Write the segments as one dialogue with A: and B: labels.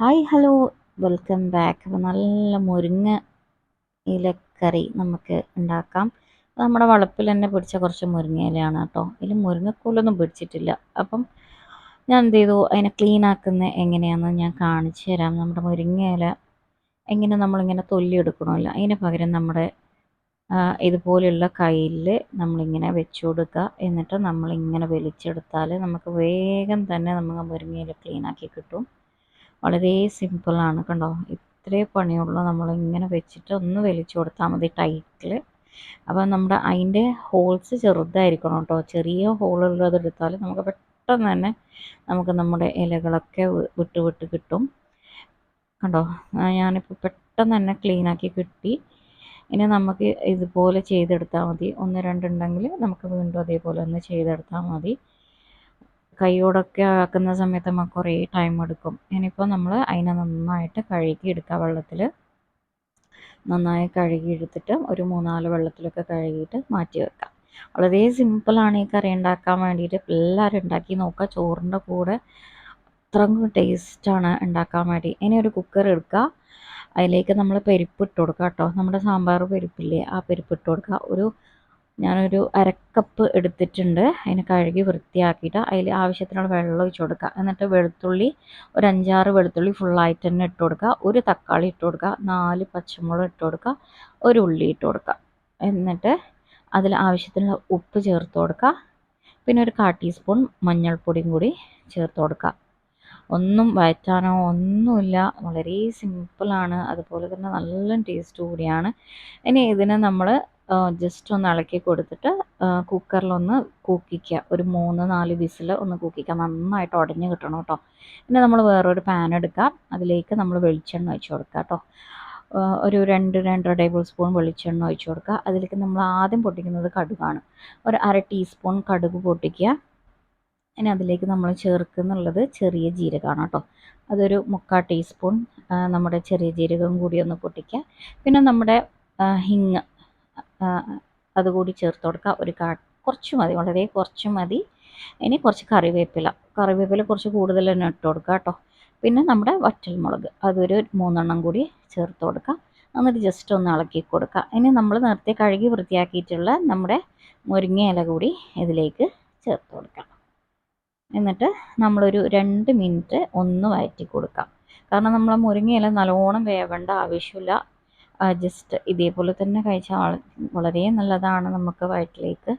A: Hi hello. Welcome back. അപ്പോൾ നല്ല മുരിങ്ങ ഇലക്കറി നമുക്ക് ഉണ്ടാക്കാം. നമ്മുടെ വളപ്പിൽ തന്നെ പിടിച്ച കുറച്ച് മുരിങ്ങ ഇലയാണ് കേട്ടോ. ഇതിൽ മുരിങ്ങക്കോലൊന്നും പിടിച്ചിട്ടില്ല. അപ്പം ഞാൻ എന്ത് ചെയ്തു? അതിനെ ക്ലീൻ ആക്കുന്ന എങ്ങനെയാണെന്ന് ഞാൻ കാണിച്ചു തരാം. നമ്മുടെ മുരിങ്ങ ഇല എങ്ങനെ നമ്മളിങ്ങനെ തൊല്ലിയെടുക്കണമല്ലോ. അതിന് പകരം നമ്മുടെ ഇതുപോലെയുള്ള കയ്യിൽ നമ്മളിങ്ങനെ വെച്ച് കൊടുക്കുക എന്നിട്ട് നമ്മളിങ്ങനെ വലിച്ചെടുത്താൽ നമുക്ക് വേഗം തന്നെ നമുക്ക് മുരിങ്ങയില ക്ലീനാക്കി കിട്ടും. വളരെ സിമ്പിളാണ് കണ്ടോ? ഇത്രേ പണിയുള്ള. നമ്മൾ ഇങ്ങനെ വെച്ചിട്ട് ഒന്ന് വലിച്ചു കൊടുത്താൽ മതി ടൈറ്റിൽ അപ്പോൾ നമ്മുടെ അതിന്റെ ഹോൾസ് ചെറുതായിരിക്കണം കേട്ടോ. ചെറിയ ഹോളുള്ളത് എടുത്താൽ നമുക്ക് പെട്ടെന്ന് തന്നെ നമുക്ക് നമ്മുടെ ഇലകളൊക്കെ വിട്ട് വിട്ട് കിട്ടും. കണ്ടോ? ഞാനിപ്പോൾ പെട്ടെന്ന് തന്നെ ക്ലീനാക്കി കിട്ടി. ഇനി നമുക്ക് ഇതുപോലെ ചെയ്തെടുത്താൽ മതി. ഒന്ന് രണ്ടുണ്ടെങ്കിൽ നമുക്ക് വീണ്ടും അതേപോലെ ഒന്ന് ചെയ്തെടുത്താൽ മതി. കൈയോടൊക്കെ ആക്കുന്ന സമയത്ത് നമുക്ക് കുറേ ടൈം എടുക്കും. ഇനിയിപ്പോൾ നമ്മൾ അതിനെ നന്നായിട്ട് കഴുകി എടുക്കുക വെള്ളത്തിൽ നന്നായി കഴുകി എടുത്തിട്ട് ഒരു മൂന്നാൽ വെള്ളത്തിലൊക്കെ കഴുകിയിട്ട് മാറ്റി വെക്കാം. വളരെ സിമ്പിളാണ് ഈ കറി ഉണ്ടാക്കാൻ വേണ്ടിയിട്ട്. എല്ലാവരും ഉണ്ടാക്കി നോക്കുക ചോറിന്റെ കൂടെ അത്രയും ടേസ്റ്റാണ് ഉണ്ടാക്കാൻ വേണ്ടി. ഇനി ഒരു കുക്കർ എടുക്കുക അതിലേക്ക് നമ്മൾ പരിപ്പ് ഇട്ട് കൊടുക്കുക കേട്ടോ. നമ്മുടെ സാമ്പാർ പരിപ്പില്ലേ? ആ പരിപ്പ് ഇട്ട് കൊടുക്കുക ഒരു ഞാനൊരു അരക്കപ്പ് എടുത്തിട്ടുണ്ട്. അതിനെ കഴുകി വൃത്തിയാക്കിയിട്ട് അതിൽ ആവശ്യത്തിനുള്ള വെള്ളം ഒഴിച്ചു കൊടുക്കുക. എന്നിട്ട് വെളുത്തുള്ളി ഒരു അഞ്ചാറ് വെളുത്തുള്ളി ഫുള്ളായിട്ട് തന്നെ ഇട്ട് കൊടുക്കുക. ഒരു തക്കാളി ഇട്ട് കൊടുക്കുക. നാല് പച്ചമുളക് ഇട്ട് കൊടുക്കുക. ഒരു ഉള്ളി ഇട്ട് കൊടുക്കുക. എന്നിട്ട് അതിൽ ആവശ്യത്തിനുള്ള ഉപ്പ് ചേർത്ത് കൊടുക്കുക. പിന്നെ ഒരു കാ ടീസ്പൂൺ മഞ്ഞൾപ്പൊടിയും കൂടി ചേർത്ത് കൊടുക്കുക. ഒന്നും വയറ്റാനോ ഒന്നുമില്ല. വളരെ സിമ്പിളാണ് അതുപോലെ തന്നെ നല്ല ടേസ്റ്റ് കൂടിയാണ്. ഇനി ഇതിനെ നമ്മൾ ജസ്റ്റ് ഒന്ന് ഇളക്കി കൊടുത്തിട്ട് കുക്കറിലൊന്ന് കൂക്കിക്കുക ഒരു മൂന്ന് നാല് വിസിൽ ഒന്ന് കൂക്കിക്കുക നന്നായിട്ട് ഉടഞ്ഞ് കിട്ടണം കേട്ടോ പിന്നെ നമ്മൾ വേറൊരു പാൻ എടുക്കാം. അതിലേക്ക് നമ്മൾ വെളിച്ചെണ്ണ ഒഴിച്ച് കൊടുക്കുക കേട്ടോ ഒരു രണ്ട് രണ്ടര ടേബിൾ സ്പൂൺ വെളിച്ചെണ്ണ ഒഴിച്ച് കൊടുക്കുക. അതിലേക്ക് നമ്മൾ ആദ്യം പൊട്ടിക്കുന്നത് കടുകാണ്. ഒരു അര ടീസ്പൂൺ കടുക് പൊട്ടിക്കുക ഇനി അതിലേക്ക് നമ്മൾ ചേർക്കുന്നുള്ളത് ചെറിയ ജീരകമാണ് കേട്ടോ അതൊരു മുക്കാൽ ടീസ്പൂൺ നമ്മുടെ ചെറിയ ജീരകം കൂടി ഒന്ന് പൊട്ടിക്കുക പിന്നെ നമ്മുടെ ഹിങ് അതുകൂടി ചേർത്ത് കൊടുക്കുക ഒരു കാ കുറച്ച് മതി വളരെ കുറച്ച് മതി. ഇനി കുറച്ച് കറിവേപ്പില. കറിവേപ്പില കുറച്ച് കൂടുതൽ തന്നെ ഇട്ട് കൊടുക്കുക കേട്ടോ. പിന്നെ നമ്മുടെ വറ്റൽമുളക് അതൊരു മൂന്നെണ്ണം കൂടി ചേർത്ത് കൊടുക്കുക എന്നിട്ട് ജസ്റ്റ് ഒന്ന് ഇളക്കി കൊടുക്കുക ഇനി നമ്മൾ നേരത്തെ കഴുകി വൃത്തിയാക്കിയിട്ടുള്ള നമ്മുടെ മുരിങ്ങ ഇല കൂടി ഇതിലേക്ക് ചേർത്ത് കൊടുക്കാം. എന്നിട്ട് നമ്മളൊരു രണ്ട് മിനിറ്റ് ഒന്ന് വഴറ്റി കൊടുക്കാം. കാരണം നമ്മൾ മുരിങ്ങയില നല്ലോണം വേവേണ്ട ആവശ്യമില്ല. ജസ്റ്റ് ഇതേപോലെ തന്നെ കഴിച്ചാൽ വളരെ നല്ലതാണ് നമുക്ക് വയറ്റിലേക്ക്.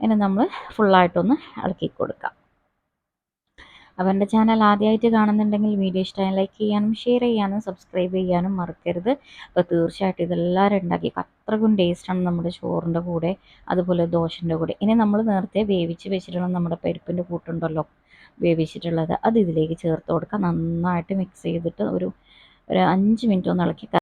A: ഇനി നമ്മൾ ഫുള്ളായിട്ടൊന്ന് ഇളക്കി കൊടുക്കാം. അപ്പോൾ എന്റെ ചാനൽ ആദ്യമായിട്ട് കാണുന്നുണ്ടെങ്കിൽ വീഡിയോ ഇഷ്ടമായി ലൈക്ക് ചെയ്യാനും ഷെയർ ചെയ്യാനും സബ്സ്ക്രൈബ് ചെയ്യാനും മറക്കരുത്. അപ്പോൾ തീർച്ചയായിട്ടും ഇതെല്ലാവരും ഉണ്ടാക്കി അത്രക്കും ടേസ്റ്റാണ് നമ്മുടെ ചോറിന്റെ കൂടെ അതുപോലെ ദോശന്റെ കൂടെ. ഇനി നമ്മൾ നേരത്തെ വേവിച്ച് വെച്ചിട്ടുള്ള നമ്മുടെ പരിപ്പിന്റെ കൂട്ടുണ്ടല്ലോ വേവിച്ചിട്ടുള്ളത് അത് ഇതിലേക്ക് ചേർത്ത് കൊടുക്കുക നന്നായിട്ട് മിക്സ് ചെയ്തിട്ട് ഒരു ഒരു അഞ്ച് മിനിറ്റ് ഒന്ന് ഇളക്കി